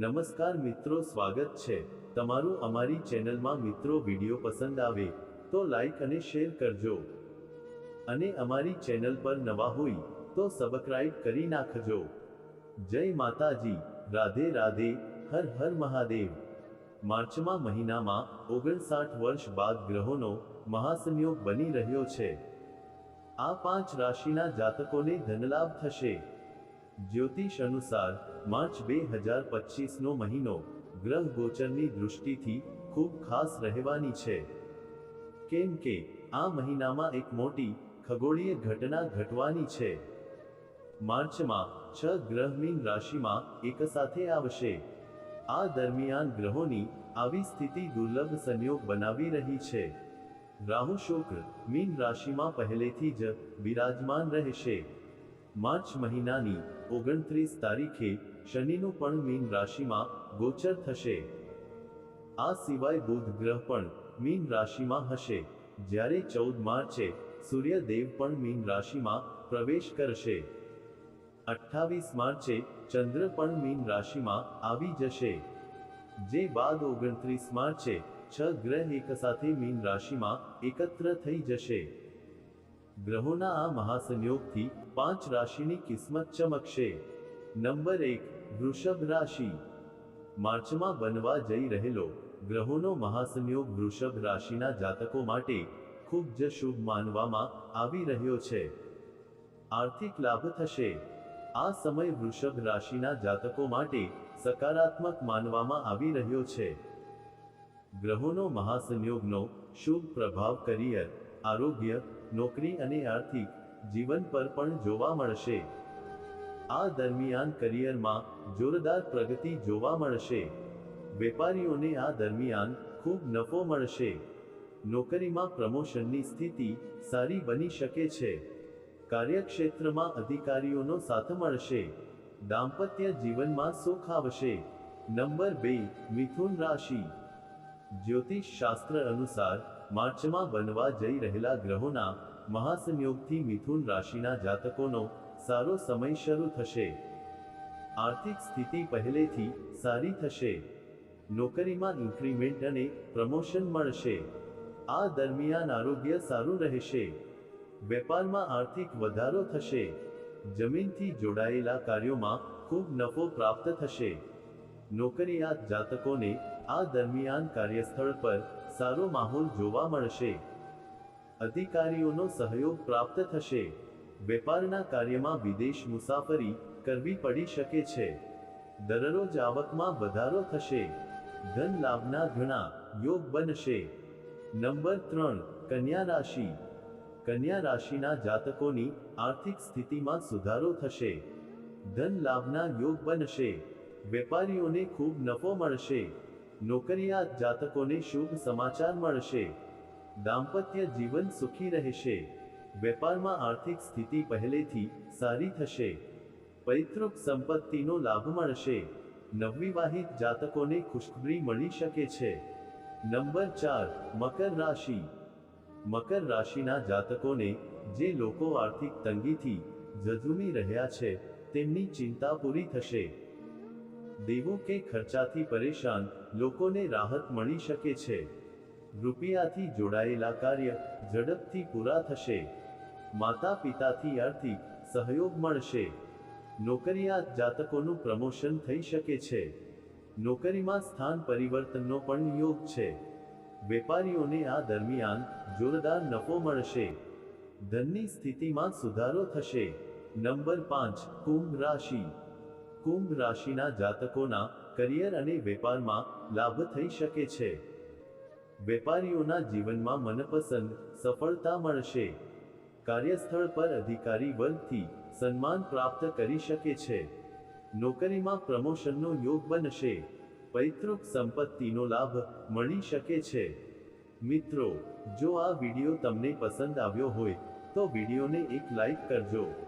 નમસ્કાર મિત્રો, સ્વાગત છે. તમારું અમારી ચેનલમાં મિત્રો વીડિયો પસંદ આવે તો લાઈક અને શેર કરજો. અને અમારી ચેનલ પર નવા હોય તો સબસ્ક્રાઇબ કરી નાખજો. જય માતાજી. રાધે રાધે. હર હર મહાદેવ. માર્ચમાં મહિનામાં ઓગણસાઠ વર્ષ બાદ ગ્રહોનો મહાસંયોગ બની રહ્યો છે. આ પાંચ રાશિના જાતકોને ધનલાભ થશે. જ્યોતિષ અનુસાર માર્ચ બે હજાર પચીસનો મહિનો ગ્રહ ગોચરની દૃષ્ટિથી ખૂબ ખાસ રહેવાની છે. કેમ કે આ મહિનામાં એક મોટી ખગોળીય ઘટના ઘટવાની છે. માર્ચમાં છ ગ્રહ મીન રાશિમાં એક સાથે આવશે. આ દરમિયાન ગ્રહોની આવી સ્થિતિ દુર્લભ સંયોગ બનાવી રહી છે. રાહુ શુક્ર મીન રાશિમાં પહેલેથી જ બિરાજમાન રહેશે. માર્ચ મહિનાની ઓગણત્રીસ તારીખે શનિનું પણ મીન રાશિમાં ગોચર થશે. આ સિવાય બુધ ગ્રહ પણ મીન રાશિમાં હશે. જ્યારે ચૌદ માર્ચે સૂર્યદેવ પણ મીન રાશિમાં પ્રવેશ કરશે. અઠ્ઠાવીસ માર્ચે ચંદ્ર પણ મીન રાશિમાં આવી જશે. જે બાદ ઓગણત્રીસ માર્ચે છ ગ્રહ એક સાથે મીન રાશિમાં એકત્ર થઈ જશે. ગ્રહોના આ મહાસંયોગથી પાંચ રાશિની કિસ્મત ચમકશે. નંબર એક, વૃષભ રાશિ. માર્ચમાં બનવા જઈ રહેલો ગ્રહોનો મહાસંયોગ વૃષભ રાશિના જાતકો માટે ખૂબ જ શુભ માનવામાં આવી રહ્યો છે. આર્થિક લાભ થશે. આ સમય વૃષભ રાશિના જાતકો માટે સકારાત્મક માનવામાં આવી રહ્યો છે. ગ્રહોનો મહાસંયોગનો શુભ પ્રભાવ કરિયર, આરોગ્ય નોકરી અને આર્થિક જીવન પર પણ જોવા મળશે. આ દરમિયાન કરિયરમાં જોરદાર પ્રગતિ જોવા મળશે. વેપારીઓને આ દરમિયાન ખૂબ નફો મળશે. નોકરીમાં પ્રમોશનની સ્થિતિ સારી બની શકે છે. કાર્યક્ષેત્રમાં અધિકારીઓનો સાથ મળશે. દાંપત્ય જીવનમાં સુખ આવશે. નંબર બે, મિથુન રાશિ. જ્યોતિષ શાસ્ત્ર અનુસાર માર્ચમાં બનવા જઈ રહેલા ગ્રહોના મહાસંયોગથી મિથુન રાશિના જાતકોનો સારો સમય શરૂ થશે. આર્થિક સ્થિતિ પહેલેથી સારી થશે. નોકરીમાં ઇન્ક્રીમેન્ટ અને પ્રમોશન મળશે. આ દરમિયાન આરોગ્ય સારું રહેશે. વેપારમાં આર્થિક વધારો થશે. જમીનથી જોડાયેલા કાર્યોમાં ખૂબ નફો પ્રાપ્ત થશે. નોકરીયાત જાતકોને આ દરમિયાન કાર્યસ્થળ પર સારો માહોલ જોવા મળશે. અધિકારીઓનો સહયોગ પ્રાપ્ત થશે. વેપારના કાર્યમાં વિદેશ મુસાફરી કરવી પડી શકે છે. દરરોજ આવકમાં વધારો થશે. ધન લાભના ઘણા યોગ બનશે. નંબર ત્રણ, કન્યા રાશિ. કન્યા રાશિના જાતકોની આર્થિક સ્થિતિમાં સુધારો થશે. ધન લાભના યોગ બનશે. વેપારીઓને ખૂબ નફો મળશે. નોકરિયાત જાતકોને શુભ સમાચાર મળશે. દાંપત્ય જીવન સુખી રહેશે. વેપારમાં આર્થિક સ્થિતિ પહેલેથી સારી થશે. પૈતૃક સંપત્તિનો લાભ મળશે. નવવિવાહિત જાતકોને ખુશખબરી મળી શકે છે. નંબર ચાર, મકર રાશિ. મકર રાશિના જાતકોને જે લોકો આર્થિક તંગીથી ઝઝુમી રહ્યા છે, તેમની ચિંતા પૂરી થશે. દેવું કે ખર્ચાથી પરેશાન, લોકોને રાહત મળી શકે છે. રૂપિયાથી જોડાયેલા કાર્ય ઝડપથી પૂરા થશે. માતા પિતાથી આર્થિક સહયોગ મળશે. નોકરિયાત જાતકોનું પ્રમોશન થઈ શકે છે. નોકરીમાં સ્થાન પરિવર્તનનો પણ યોગ છે. વેપારીઓને આ દરમિયાન જોરદાર નફો મળશે. ધનની સ્થિતિમાં સુધારો થશે. નંબર પાંચ, કુંભ રાશિ. કુંભ રાશિના જાતકોના કરિયર અને વેપારમાં લાભ થઈ શકે છે. વેપારીઓના જીવનમાં મનપસંદ સફળતા મળશે. કાર્યસ્થળ પર અધિકારી વર્ગથી સન્માન પ્રાપ્ત કરી શકે છે. નોકરીમાં પ્રમોશનનો યોગ બનશે. પૈતૃક સંપત્તિનો લાભ મળી શકે છે. મિત્રો, જો આ વીડિયો તમને પસંદ આવ્યો હોય, તો વિડીયોને એક લાઈક કરજો.